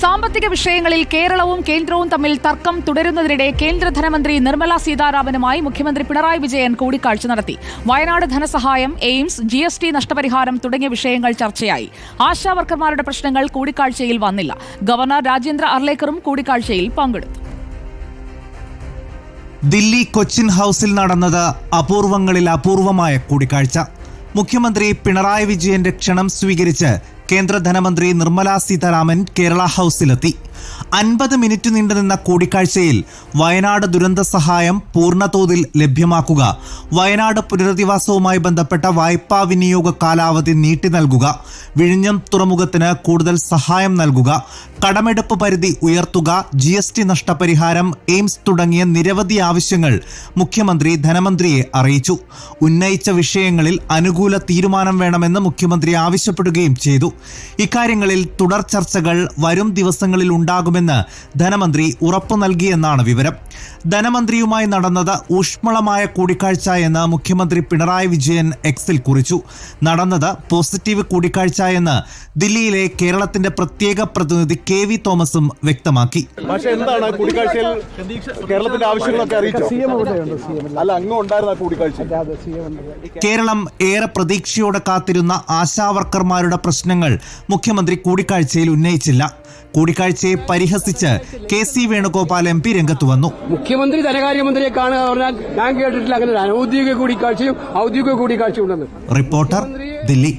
സാമ്പത്തിക വിഷയങ്ങളിൽ കേരളവും കേന്ദ്രവും തമ്മിൽ തർക്കം തുടരുന്നതിനിടെ കേന്ദ്ര ധനമന്ത്രി നിർമ്മല സീതാരാമനുമായി മുഖ്യമന്ത്രി പിണറായി വിജയൻ കൂടിക്കാഴ്ച നടത്തി. വയനാട് ധനസഹായം എയിംസ് ജി എസ് ടി നഷ്ടപരിഹാരം തുടങ്ങിയ വിഷയങ്ങൾ ചർച്ചയായി. ആശാവർക്കർമാരുടെ പ്രശ്നങ്ങൾ കൂടിക്കാഴ്ചയിൽ വന്നില്ല. ഗവർണർ രാജേന്ദ്ര അർലേക്കറും കൂടിക്കാഴ്ചയിൽ പങ്കെടുത്തു. ദില്ലി കൊച്ചിൻ ഹൗസിൽ നടന്നത് അപൂർവങ്ങളിൽ അപൂർവമായ കൂടിക്കാഴ്ച. മുഖ്യമന്ത്രി പിണറായി വിജയന്റെ ക്ഷണം സ്വീകരിച്ച് കേന്ദ്ര ധനമന്ത്രി നിർമ്മല സീതാരാമൻ കേരള ഹൗസിലെത്തി അൻപത് മിനിറ്റ് നീണ്ടുനിന്ന കൂടിക്കാഴ്ചയിൽ വയനാട് ദുരന്ത സഹായം പൂർണതോതിൽ ലഭ്യമാക്കുക. വയനാട് പുനരധിവാസവുമായി ബന്ധപ്പെട്ട വായ്പാ വിനിയോഗ കാലാവധി നീട്ടി നൽകുക. വിഴിഞ്ഞം തുറമുഖത്തിന് കൂടുതൽ സഹായം നൽകുക. കടമെടുപ്പ് പരിധി ഉയർത്തുക. ജി എസ് ടി നഷ്ടപരിഹാരം എയിംസ് തുടങ്ങിയ നിരവധി ആവശ്യങ്ങൾ മുഖ്യമന്ത്രി ധനമന്ത്രിയെ അറിയിച്ചു. ഉന്നയിച്ച വിഷയങ്ങളിൽ അനുകൂല തീരുമാനം വേണമെന്ന് മുഖ്യമന്ത്രി ആവശ്യപ്പെടുകയും ചെയ്തു. ഇക്കാര്യങ്ങളിൽ തുടർ ചർച്ചകൾ വരും ദിവസങ്ങളിൽ ഉണ്ടാകുമെന്ന് ധനമന്ത്രി ഉറപ്പു നൽകിയെന്നാണ് വിവരം. ധനമന്ത്രിയുമായി നടന്നത് ഊഷ്മളമായ കൂടിക്കാഴ്ച എന്ന് മുഖ്യമന്ത്രി പിണറായി വിജയൻ എക്സിൽ കുറിച്ചു. നടന്നത് പോസിറ്റീവ് കൂടിക്കാഴ്ച എന്ന് ദില്ലിയിലെ കേരളത്തിന്റെ പ്രത്യേക പ്രതിനിധി കെ വി തോമസും വ്യക്തമാക്കി. പക്ഷേ എന്താണ് കൂടിക്കാഴ്ചയിൽ കേരളത്തിന്റെ ആവശ്യങ്ങളൊക്കെ അല്ല അങ്ങ് ഉണ്ടായിരുന്ന കൂടിക്കാഴ്ച. കേരളം ഏറെ പ്രതീക്ഷയോടെ കാത്തിരുന്ന ആശാവർക്കർമാരുടെ പ്രശ്നങ്ങൾ മുഖ്യമന്ത്രി കൂടിക്കാഴ്ചയിൽ ഉന്നയിച്ചില്ല. കൂടിക്കാഴ്ചയെ പരിഹസിച്ച് K C Venugopal M P രംഗത്ത് വന്നു. മുഖ്യമന്ത്രി ധനകാര്യമന്ത്രിയെ കാണുക പറഞ്ഞാൽ ഞാൻ കേട്ടിട്ടില്ല. അങ്ങനെ ഔദ്യോഗിക അനൌദ്യോഗിക കൂടിക്കാഴ്ചയും ഔദ്യോഗിക കൂടിക്കാഴ്ചയും ഉണ്ടെന്ന്. റിപ്പോർട്ടർ ദില്ലി.